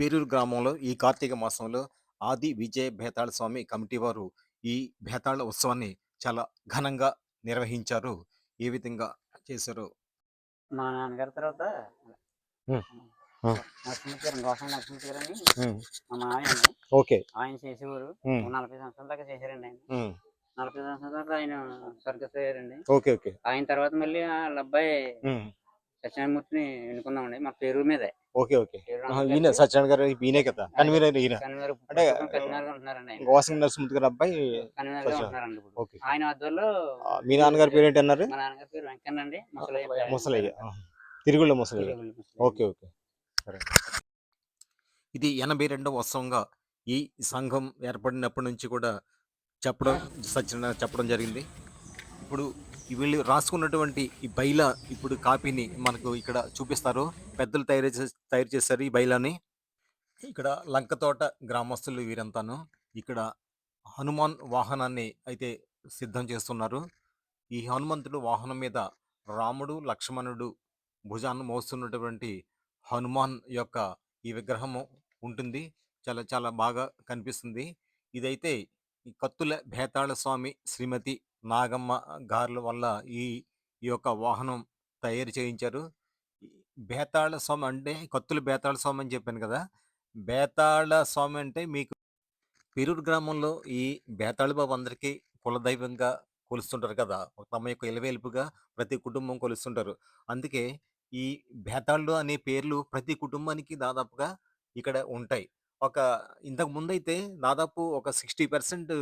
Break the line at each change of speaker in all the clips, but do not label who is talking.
పేరూరు గ్రామంలో ఈ కార్తీక మాసంలో ఆది విజయ భేతాళ స్వామి కమిటీ వారు ఈ భేతాళ ఉత్సవాన్ని చాలా ఘనంగా నిర్వహించారు. ఏ విధంగా చేశారు?
మా నాన్నగారి తర్వాత గోసం అని మా మామయ్య అండి.
ఓకే.
ఆయన చేసేవారు. నలభై సంవత్సరాల దాకా చేశారండి ఆయన. నలభై సంవత్సరాల దాకా ఆయన స్వర్గస్థ అయ్యారండి
ఓకే ఓకే.
ఆయన తర్వాత మళ్ళీ వాళ్ళ అబ్బాయి సత్యనారాయణమూర్తిని ఎన్నుకున్నామండి మా పేరు మీదే.
Okay okay. ఈయన సత్యనారాయణ గారు ఈయనే కదా. కన్వీనర్ ఈయన.
కన్వీనర్
అంటే, గోసం నరసింహ గారి అబ్బాయి ఓకే.
ఆయన ఆధ్వర్యంలో
మీ నాన్నగారి పేరు ఏంటి అన్నారు?
మా నాన్నగారి పేరు వెంకన్న అండి ముసలయ్య.
తిరుగుళ్ళ ముసలయ్య. Okay okay. సరే. ఇది ఎనభై రెండవ ఉత్సవంగా ఈ సంఘం ఏర్పడినప్పటి నుంచి కూడా చెప్పడం సత్యనారాయణ చెప్పడం జరిగింది. ఇప్పుడు వీళ్ళు రాసుకున్నటువంటి ఈ బైలా ఇప్పుడు కాపీని మనకు ఇక్కడ చూపిస్తారు. పెద్దలు తయారు తయారు చేశారు ఈ బైలాని. ఇక్కడ లంకతోట గ్రామస్తులు వీరంతాను. ఇక్కడ హనుమాన్ వాహనాన్ని అయితే సిద్ధం చేస్తున్నారు. ఈ హనుమంతుడు వాహనం మీద రాముడు లక్ష్మణుడు భుజాన్ని మోస్తున్నటువంటి హనుమాన్ యొక్క ఈ విగ్రహము ఉంటుంది. చాలా చాలా బాగా కనిపిస్తుంది. ఇదైతే ఈ కత్తుల భేతాళ స్వామి శ్రీమతి నాగమ్మ గారుల వల్ల ఈ ఈ యొక్క వాహనం తయారు చేయించారు. బేతాళ స్వామి అంటే కత్తుల బేతాళ స్వామి అని చెప్పాను కదా! బేతాళ స్వామి అంటే మీకు పేరూరు గ్రామంలో ఈ బేతాళ బాబు అందరికీ కులదైవంగా కొలుస్తుంటారు కదా! తమ యొక్క ఇలవేల్పుగా ప్రతి కుటుంబం కొలుస్తుంటారు. అందుకే ఈ బేతాళ్ళు అనే పేర్లు ప్రతి కుటుంబానికి దాదాపుగా ఇక్కడ ఉంటాయి. ఒక ఇంతకు ముందైతే దాదాపు ఒక సిక్స్టీ పర్సెంట్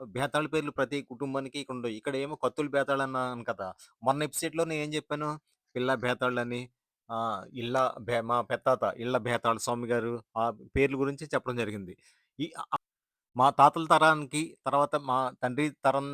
బేతాళ పేర్లు ప్రతి కుటుంబానికి ఇక్కడ ఉండవు. ఇక్కడ ఏమో కత్తులు అన్నాను కదా! మొన్న ఎపిసోడ్లో నేను ఏం చెప్పాను? పిల్ల బేతాళ్ళు అని ఇళ్ళ బే మా పెత్తాత ఇళ్ళ బేతాళ స్వామి గారు ఆ పేర్ల గురించి చెప్పడం జరిగింది. ఈ మా తాతల తరానికి తర్వాత మా తండ్రి తరం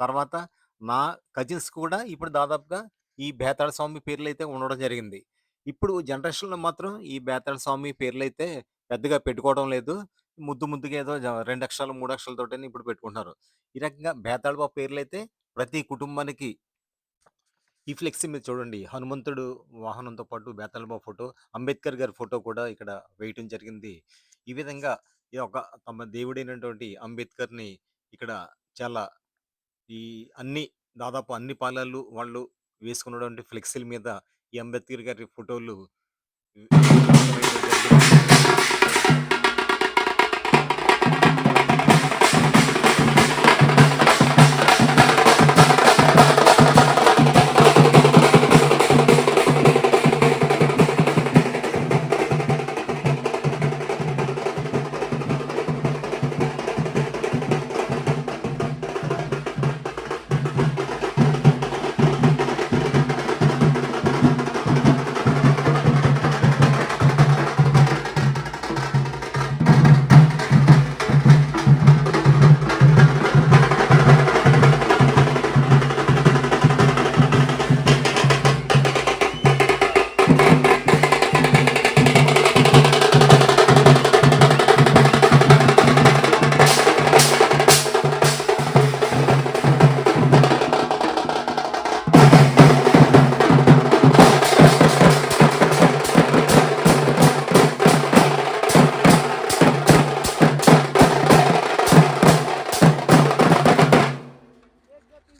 తర్వాత నా కజిన్స్ కూడా ఇప్పుడు దాదాపుగా ఈ బేతాళ స్వామి పేర్లు అయితే ఉండడం జరిగింది. ఇప్పుడు జనరేషన్లో మాత్రం ఈ బేతాళ స్వామి పేర్లు అయితే పెద్దగా పెట్టుకోవడం లేదు. ముద్దు ముద్దుగా ఏదో జ- రెండు అక్షరాలు మూడు అక్షరాలతోటే ఇప్పుడు పెట్టుకుంటున్నారు. ఈ రకంగా బేతాళ పేర్లైతే పేర్లు అయితే ప్రతి కుటుంబానికి ఈ ఫ్లెక్సీ మీద చూడండి. హనుమంతుడు వాహనంతో పాటు బేతాళబాబు ఫోటో అంబేద్కర్ గారి ఫోటో కూడా ఇక్కడ వేయటం జరిగింది. ఈ విధంగా ఈ ఒక తమ దేవుడైనటువంటి అంబేద్కర్ని ఇక్కడ చాలా ఈ అన్ని దాదాపు అన్ని పాలలు వాళ్ళు వేసుకున్నటువంటి ఫ్లెక్సీల మీద ఈ అంబేద్కర్ గారి ఫోటోలు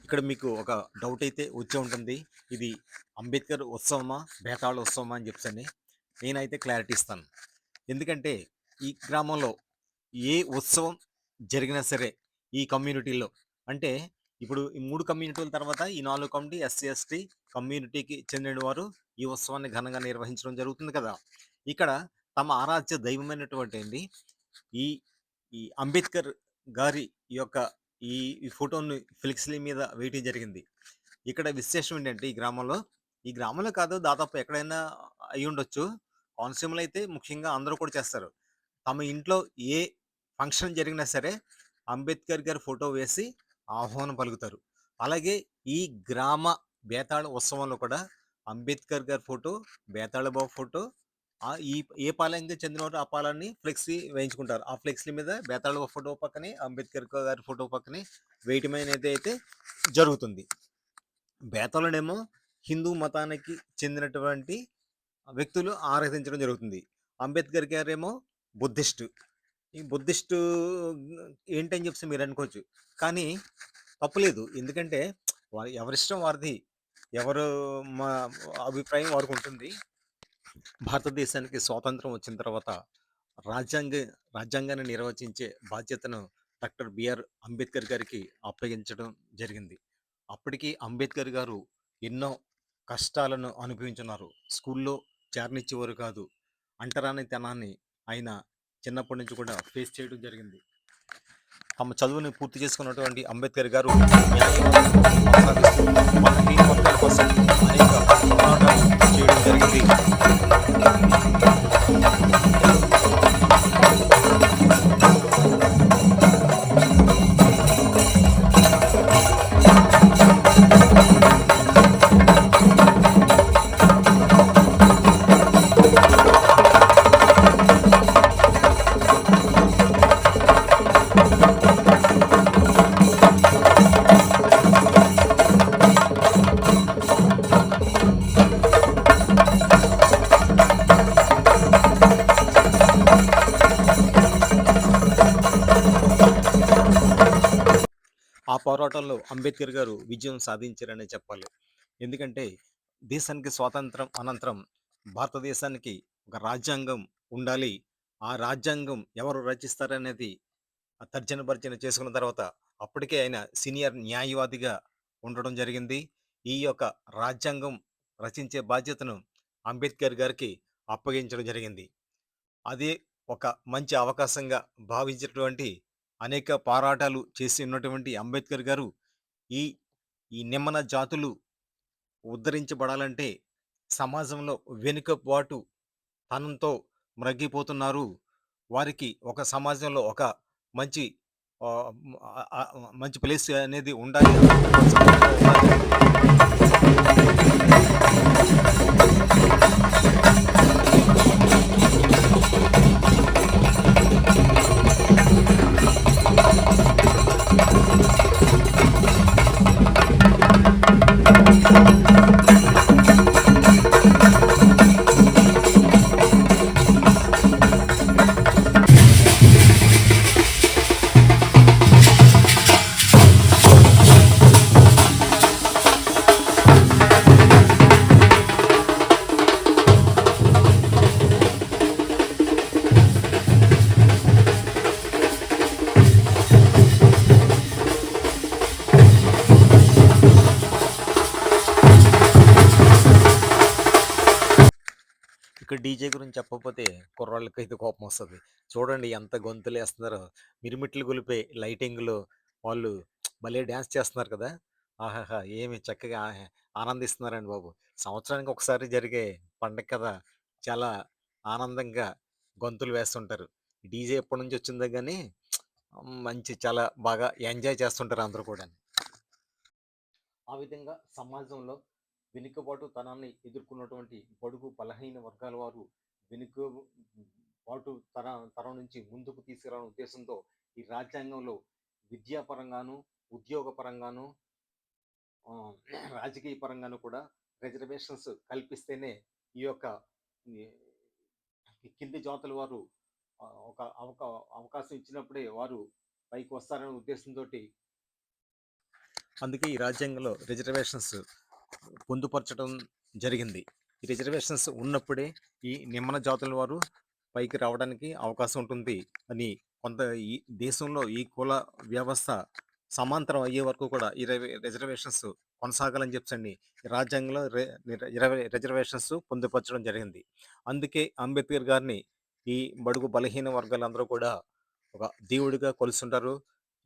ఇక్కడ మీకు ఒక డౌట్ అయితే వచ్చే ఉంటుంది. ఇది అంబేద్కర్ ఉత్సవమా బేతాళ ఉత్సవమా అని చెప్పని నేనైతే క్లారిటీ ఇస్తాను. ఎందుకంటే ఈ గ్రామంలో ఏ ఉత్సవం జరిగినా సరే ఈ కమ్యూనిటీలో అంటే ఇప్పుడు ఈ మూడు కమ్యూనిటీల తర్వాత ఈ నాలుగు కమిటీ ఎస్సీ ఎస్టీ కమ్యూనిటీకి చెందిన వారు ఈ ఉత్సవాన్ని ఘనంగా నిర్వహించడం జరుగుతుంది కదా. ఇక్కడ తమ ఆరాధ్య దైవమైనటువంటి అండి ఈ ఈ అంబేద్కర్ గారి యొక్క ఈ ఈ ఫోటోను ఫ్లెక్సీల మీద వేయటం జరిగింది. ఇక్కడ విశేషం ఏంటంటే ఈ గ్రామంలో ఈ గ్రామంలో కాదు దాదాపు ఎక్కడైనా అయి ఉండొచ్చు. కోనసీమలో అయితే ముఖ్యంగా అందరూ కూడా చేస్తారు. తమ ఇంట్లో ఏ ఫంక్షన్ జరిగినా సరే అంబేద్కర్ గారి ఫోటో వేసి ఆహ్వానం పలుకుతారు. అలాగే ఈ గ్రామ బేతాళ ఉత్సవంలో కూడా అంబేద్కర్ గారి ఫోటో బేతాళ బాబు ఫోటో ఈ ఏ పాలనకి చెందినవారు ఆ పాలన్ని ఫ్లెక్సీ వేయించుకుంటారు ఆ ఫ్లెక్సీ మీద బేతాళ ఫోటో పక్కనే అంబేద్కర్ గారి ఫోటో పక్కనే వేయటం అనేది అయితే జరుగుతుంది బేతాళుడేమో హిందూ మతానికి చెందినటువంటి వ్యక్తులు ఆరాధించడం జరుగుతుంది అంబేద్కర్ గారేమో బుద్ధిస్ట్. ఈ బుద్ధిస్టు ఏంటని చెప్పి మీరు అనుకోవచ్చు. కానీ తప్పు లేదు. ఎందుకంటే వారి ఎవరిష్టం వారిది. ఎవరు మా అభిప్రాయం వారికి ఉంటుంది భారతదేశానికి స్వాతంత్రం వచ్చిన తర్వాత రాజ్యాంగ రాజ్యాంగాన్ని నిర్వచించే బాధ్యతను డాక్టర్ బిఆర్ అంబేద్కర్ గారికి అప్పగించడం జరిగింది. అప్పటికి అంబేద్కర్ గారు ఎన్నో కష్టాలను అనుభవించున్నారు. స్కూల్లో చేరనిచ్చేవారు కాదు. అంటరానితనాన్ని ఆయన చిన్నప్పటి నుంచి కూడా ఫేస్ చేయడం జరిగింది. తమ చదువుని పూర్తి చేసుకున్నటువంటి అంబేద్కర్ గారు కొనసాగిస్తూ కోసం అనేక పోరాటాలు చేయడం జరిగింది. అంబేద్కర్ గారు విజయం సాధించారనే చెప్పాలి. ఎందుకంటే దేశానికి స్వాతంత్రం అనంతరం భారతదేశానికి ఒక రాజ్యాంగం ఉండాలి. ఆ రాజ్యాంగం ఎవరు రచిస్తారనేది తర్జన భర్జన చేసుకున్న తర్వాత అప్పటికే ఆయన సీనియర్ న్యాయవాదిగా ఉండడం జరిగింది. ఈ యొక్క రాజ్యాంగం రచించే బాధ్యతను అంబేద్కర్ గారికి అప్పగించడం జరిగింది. అదే ఒక మంచి అవకాశంగా భావించినటువంటి అనేక పోరాటాలు చేసి ఉన్నటువంటి అంబేద్కర్ గారు ఈ ఈ నిమ్మన జాతులు ఉద్ధరించబడాలంటే సమాజంలో వెనుకబాటు తనంతో మ్రగ్గిపోతున్నారు. వారికి ఒక సమాజంలో ఒక మంచి మంచి ప్లేస్ అనేది ఉండాలి. చెప్పకపోతే కుర్రాళ్ళకి అయితే కోపం వస్తుంది చూడండి ఎంత గొంతులేస్తున్నారో. మిరిమిట్లు గొలిపే లైటింగ్‌లో వాళ్ళు భలే డ్యాన్స్ చేస్తున్నారు కదా! ఆహాహా! ఏమి చక్కగా ఆనందిస్తున్నారండి బాబు. సంవత్సరానికి ఒకసారి జరిగే పండగ కదా! చాలా ఆనందంగా గొంతులు వేస్తుంటారు. డీజే ఎప్పటి నుంచి వచ్చిందో కానీ మంచి చాలా బాగా ఎంజాయ్ చేస్తుంటారు అందరూ కూడా ఆ విధంగా సమాజంలో వెనుకబాటుతనాన్ని ఎదుర్కొన్నటువంటి బడుగు బలహీన వర్గాల వారు వెనుకబాటు తర తరం నుంచి ముందుకు తీసుకురావడం ఉద్దేశంతో ఈ రాజ్యాంగంలో విద్యాపరంగాను, ఉద్యోగపరంగాను రాజకీయ పరంగాను కూడా రిజర్వేషన్స్ కల్పిస్తేనే ఈ యొక్క కింది జాతుల వారు ఒక అవకా అవకాశం ఇచ్చినప్పుడే వారు పైకి వస్తారనే ఉద్దేశంతోటి అందుకే ఈ రాజ్యాంగంలో రిజర్వేషన్స్ పొందుపరచడం జరిగింది. ఈ రిజర్వేషన్స్ ఉన్నప్పుడే ఈ నిమ్మన జాతుల వారు పైకి రావడానికి అవకాశం ఉంటుంది అని కొంత ఈ దేశంలో ఈ కుల వ్యవస్థ సమాంతరం అయ్యే వరకు కూడా ఈ రిజర్వేషన్స్ కొనసాగాలని చెప్పండి రాజ్యాంగంలో ఇరవై రిజర్వేషన్స్ పొందుపరచడం జరిగింది. అందుకే అంబేద్కర్ గారిని ఈ బడుగు బలహీన వర్గాలందరూ కూడా ఒక దేవుడిగా కొలుస్తుంటారు.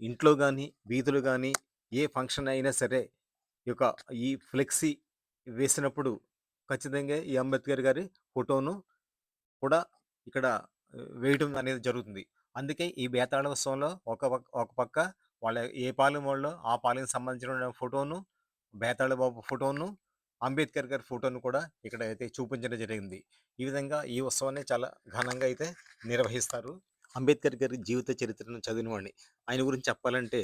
ఇంట్లో కానీ వీధులు కానీ ఏ ఫంక్షన్ అయినా సరే ఈ యొక్క ఈ ఫ్లెక్సీ వేసినప్పుడు ఖచ్చితంగా ఈ అంబేద్కర్ గారి ఫోటోను కూడా ఇక్కడ వేయటం వేయడం అనేది జరుగుతుంది. అందుకే ఈ బేతాళోత్సవంలో ఒక ఒక పక్క వాళ్ళ ఏ పాలెం వాళ్ళు ఆ పాలెంకి సంబంధించిన ఫోటోను, బేతాళ బాబు ఫోటోను, అంబేద్కర్ గారి ఫోటోను కూడా ఇక్కడ అయితే చూపించడం జరిగింది. ఈ విధంగా ఈ ఉత్సవాన్ని చాలా ఘనంగా అయితే నిర్వహిస్తారు. అంబేద్కర్ గారి జీవిత చరిత్రను చదివినవాడిని. ఆయన గురించి చెప్పాలంటే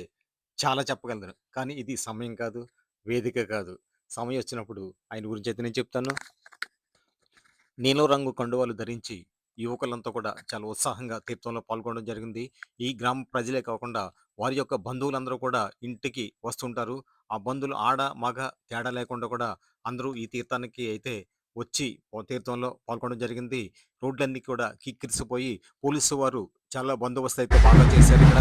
చాలా చెప్పగలను. కానీ ఇది సమయం కాదు, వేదిక కాదు. సమయం వచ్చినప్పుడు ఆయన గురించి అయితే నేను చెప్తాను. నీలం రంగు కండువాలు ధరించి యువకులంతా కూడా చాలా ఉత్సాహంగా తీర్థంలో పాల్గొనడం జరిగింది. ఈ గ్రామ ప్రజలే కాకుండా వారి యొక్క బంధువులందరూ కూడా ఇంటికి వస్తుంటారు. ఆ బంధువులు ఆడ, మగ తేడా లేకుండా కూడా అందరూ ఈ తీర్థానికి అయితే వచ్చి తీర్థంలో పాల్గొనడం జరిగింది. రోడ్లన్నీ కూడా కిక్కిరిసిపోయి పోలీసు వారు చాలా బందోబస్తు అయితే బాగా చేశారు ఇక్కడ.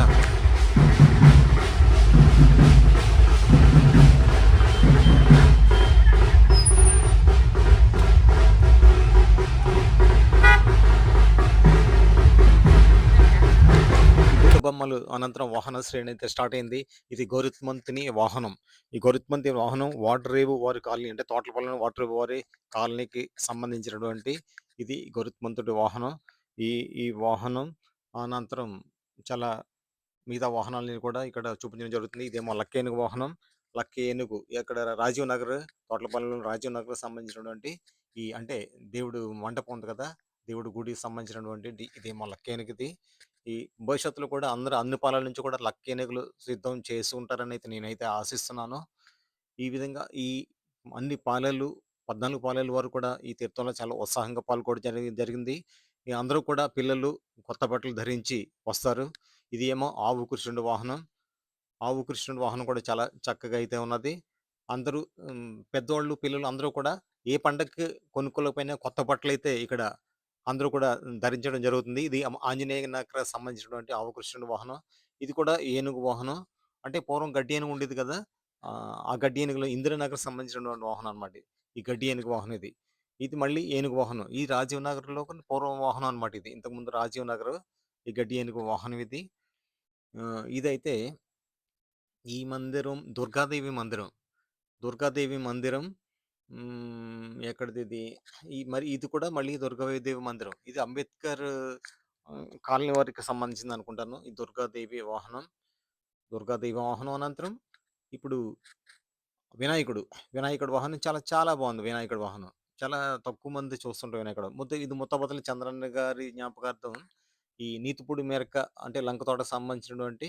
బుట్ట అనంతరం వాహన శ్రేణి అయితే స్టార్ట్ అయింది. ఇది గౌరిత్మంతిని వాహనం. ఈ గౌరిత్మంతి వాహనం వాడరేవు వారి కాలనీ అంటే తోటలపల్లి వాడరేవు వారి కాలనీకి సంబంధించినటువంటి ఇది గౌరిత్మంతుడి వాహనం. ఈ ఈ వాహనం అనంతరం చాలా మిగతా వాహనాలని కూడా ఇక్కడ చూపించడం జరుగుతుంది. ఇదేమో లక్క ఏనుగు వాహనం. లక్క ఏనుగు ఇక్కడ రాజీవ్ నగర్ తోటలపల్లిలో రాజీవ్ నగర్ సంబంధించినటువంటి ఈ అంటే దేవుడు మంటపం ఉంది కదా! దేవుడి గుడికి సంబంధించినటువంటి ఇదేమో లక్క ఏనుగుది. ఈ భవిష్యత్తులో కూడా అందరూ అన్ని పాలల నుంచి కూడా లక్క ఏనుగులు సిద్ధం చేసి ఉంటారని అయితే నేనైతే ఆశిస్తున్నాను. ఈ విధంగా ఈ అన్ని పాలెలు 14 పాలెల వారు కూడా ఈ తీర్థంలో చాలా ఉత్సాహంగా పాల్గొనడం జరిగింది. ఈ అందరూ కూడా పిల్లలు కొత్త బట్టలు ధరించి వస్తారు. ఇది ఏమో ఆవు కృష్ణుడి వాహనం. ఆవు కృష్ణుడి వాహనం కూడా చాలా చక్కగా అయితే ఉన్నది. అందరూ పెద్దవాళ్ళు పిల్లలు అందరూ కూడా ఏ పండగకి కొనుక్కోలేకపోయినా కొత్త బట్టలైతే ఇక్కడ అందరూ కూడా ధరించడం జరుగుతుంది. ఇది ఆమ ఆంజనేయ నగర్ సంబంధించినటువంటి ఆవకృష్ణుడి వాహనం. ఇది కూడా ఏనుగు వాహనం. అంటే పూర్వం గడ్డి ఏనుగు ఉండేది కదా! ఆహ్, ఆ గడ్డి ఏనుగులో ఇంద్రనగర్ సంబంధించినటువంటి వాహనం అన్నమాట. ఈ గడ్డి ఏనుగు వాహనం ఇది. ఇది మళ్ళీ ఏనుగు వాహనం. ఈ రాజీవ్ నగర్‌లో కొన్ని పూర్వం వాహనం అన్నమాట ఇది. ఇంతకుముందు రాజీవ్ నగర్ ఈ గడ్డి ఏనుగు వాహనం ఇది. ఆహ్, ఇదైతే ఈ మందిరం దుర్గాదేవి మందిరం. దుర్గాదేవి మందిరం హ్మ్, ఎక్కడిదిది? ఈ మరి ఇది కూడా మళ్ళీ దుర్గాదేవి మందిరం. ఇది అంబేద్కర్ ఆహ్, కాలనీ వారికి సంబంధించింది అనుకుంటాను. ఈ దుర్గాదేవి వాహనం. దుర్గాదేవి వాహనం అనంతరం ఇప్పుడు వినాయకుడు. వినాయకుడి వాహనం చాలా చాలా బాగుంది వినాయకుడి వాహనం. చాలా తక్కువ మంది చూస్తుంటారు వినాయకుడు. ముద్ద ఇది ముత్తాబత్తుల చంద్రన్న గారి జ్ఞాపకార్థం ఈ నీతిపూడి మేరక అంటే లంకతోటకు సంబంధించినటువంటి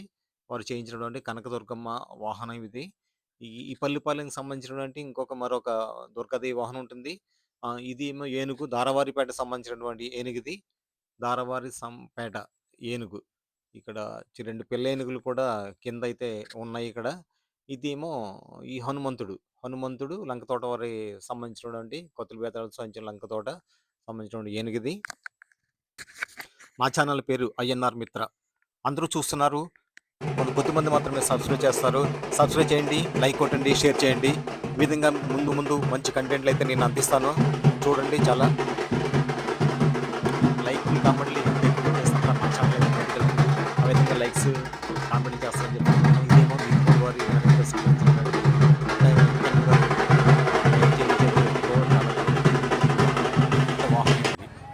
వారు చేయించినటువంటి కనకదుర్గమ్మ వాహనం ఇది. ఈ ఈ పల్లిపాలెంకి సంబంధించినటువంటి ఇంకొక మరొక దుర్గాదేవి వాహనం ఉంటుంది. ఇది ఏమో ఏనుగు దారవారిపేట సంబంధించినటువంటి ఏనుగుది దారవారి సంపేట ఏనుగు. ఇక్కడ చి రెండు పిల్ల ఏనుగులు కూడా కింద అయితే ఉన్నాయి ఇక్కడ. ఇదేమో ఈ హనుమంతుడు. హనుమంతుడు లంకతోట వారి సంబంధించినటువంటి కొత్తలు బేతాళాలకు సంబంధించిన లంకతోట సంబంధించినటువంటి ఏనుగుది మా ఛానల్ పేరు ఐఎన్ఆర్ మిత్ర. అందరూ చూస్తున్నారు. కొన్ని కొద్దిమంది మాత్రమే సబ్స్క్రైబ్ చేస్తారు. సబ్స్క్రైబ్ చేయండి, లైక్ కొట్టండి, షేర్ చేయండి. ఈ విధంగా ముందు ముందు మంచి కంటెంట్లు అయితే నేను అందిస్తాను. చూడండి చాలా లైక్‌లు, కామెంట్‌లు ఎక్కువ మా ఛానల్ ఆ విధంగా లైక్స్, కామెంట్‌లు చేస్తాను ఇదేమో వారి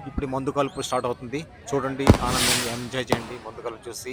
ఇప్పుడు మందు కలుపు స్టార్ట్ అవుతుంది. చూడండి ఆనందంగా ఎంజాయ్ చేయండి మందు కలుపు చూసి.